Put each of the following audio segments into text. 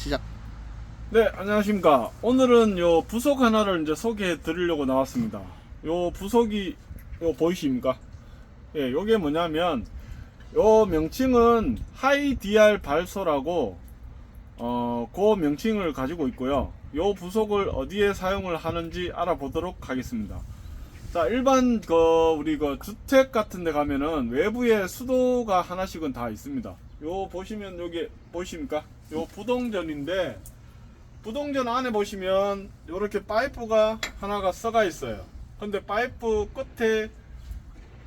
시작. 네, 안녕하십니까. 오늘은 요 부속 하나를 이제 소개해 드리려고 나왔습니다. 요 부속이 요 보이십니까? 예, 요게 뭐냐면 요 명칭은 하이 DR 발소라고 어, 그 명칭을 가지고 있고요. 요 부속을 어디에 사용을 하는지 알아보도록 하겠습니다. 자, 일반 그 우리 그 주택 같은 데 가면은 외부에 수도가 하나씩은 다 있습니다. 요 보시면 여기 보이십니까? 요 부동전인데 부동전 안에 보시면 이렇게 파이프가 하나가 썩어 있어요. 근데 파이프 끝에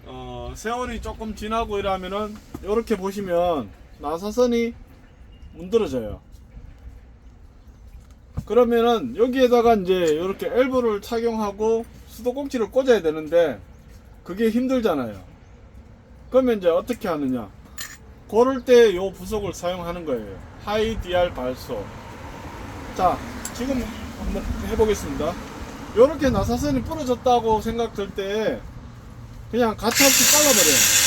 어, 세월이 조금 지나고 이러면은 이렇게 보시면 나사선이 문드러져요. 그러면은 여기에다가 이제 이렇게 엘보를 착용하고 수도꼭지를 꽂아야 되는데 그게 힘들잖아요. 그러면 이제 어떻게 하느냐? 고를 때 요 부속을 사용하는 거예요. 하이 DR 발소. 자, 지금 한번 해보겠습니다. 요렇게 나사선이 부러졌다고 생각될 때 그냥 가차없이 잘라버려요.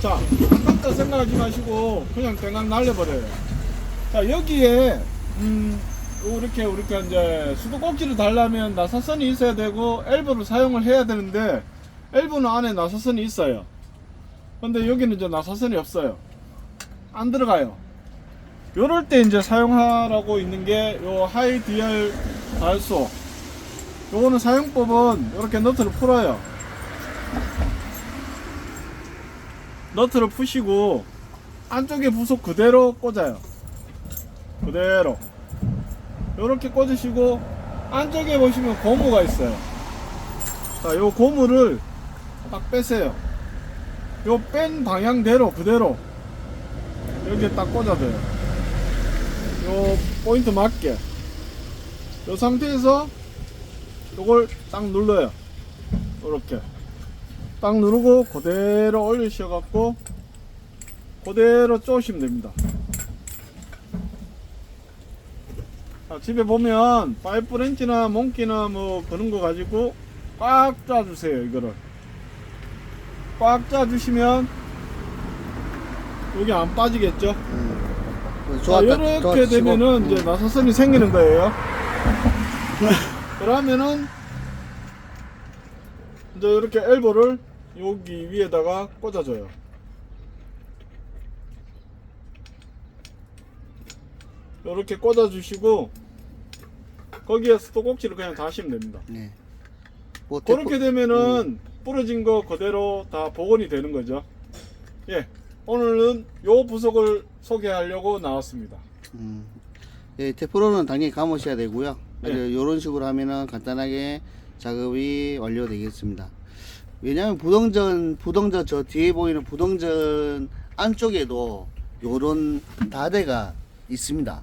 자, 아깝다 생각하지 마시고 그냥 땡강 날려버려요. 자, 여기에 음, 이렇게 우리가 이제 수도꼭지를 달려면 나사선이 있어야 되고 엘보를 사용을 해야 되는데 엘보는 안에 나사선이 있어요. 근데 여기는 이제 나사선이 없어요. 안 들어가요. 요럴 때 이제 사용하라고 있는 게 요 하이 DR 발소. 요거는 사용법은 이렇게 너트를 풀어요. 너트를 푸시고 안쪽에 부속 그대로 꽂아요. 그대로. 이렇게 꽂으시고 안쪽에 보시면 고무가 있어요. 자, 요 고무를 딱 빼세요. 요 뺀 방향대로 그대로 여기에 딱 꽂아줘요. 요 포인트 맞게. 요 상태에서 요걸 딱 눌러요. 이렇게. 딱 누르고 그대로 올리셔갖고 그대로 쪼시면 됩니다. 자, 집에 보면 파이프 렌치나 몽키나 뭐 그런 거 가지고 꽉 짜주세요 이거를 꽉 짜주시면 여기 안 빠지겠죠? 음. 자, 이렇게 되면은 음. 이제 나사선이 생기는 거예요. 그러면은 이제 이렇게 엘보를 여기 위에다가 꽂아줘요. 이렇게 꽂아주시고 거기에 스토꼭지를 그냥 다시면 됩니다. 네. 뭐 그렇게 되면은 음. 부러진 거 그대로 다 복원이 되는 거죠. 예, 오늘은 요 부속을 소개하려고 나왔습니다. 음. 예, 테프로는 당연히 감으셔야 되고요. 네. 이런 식으로 하면은 간단하게 작업이 완료되겠습니다. 왜냐하면 부동전, 부동전 저 뒤에 보이는 부동전 안쪽에도 요런 다대가 있습니다.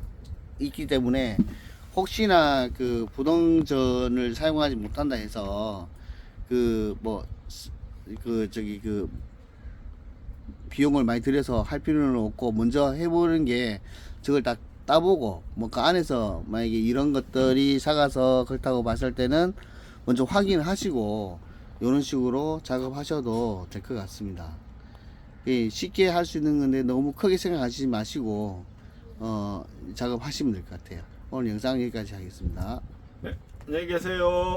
있기 때문에 혹시나 그 부동전을 사용하지 못한다 해서 그 뭐 그 저기 그 비용을 많이 들여서 할 필요는 없고 먼저 해보는 게 저걸 다 따보고 뭐 그 안에서 만약에 이런 것들이 사가서 그렇다고 봤을 때는 먼저 확인하시고 이런 식으로 작업하셔도 될 것 같습니다. 예, 쉽게 할 수 있는 건데 너무 크게 생각하시지 마시고 어, 작업하시면 될 것 같아요. 오늘 영상 여기까지 하겠습니다. 네, 안녕히 계세요.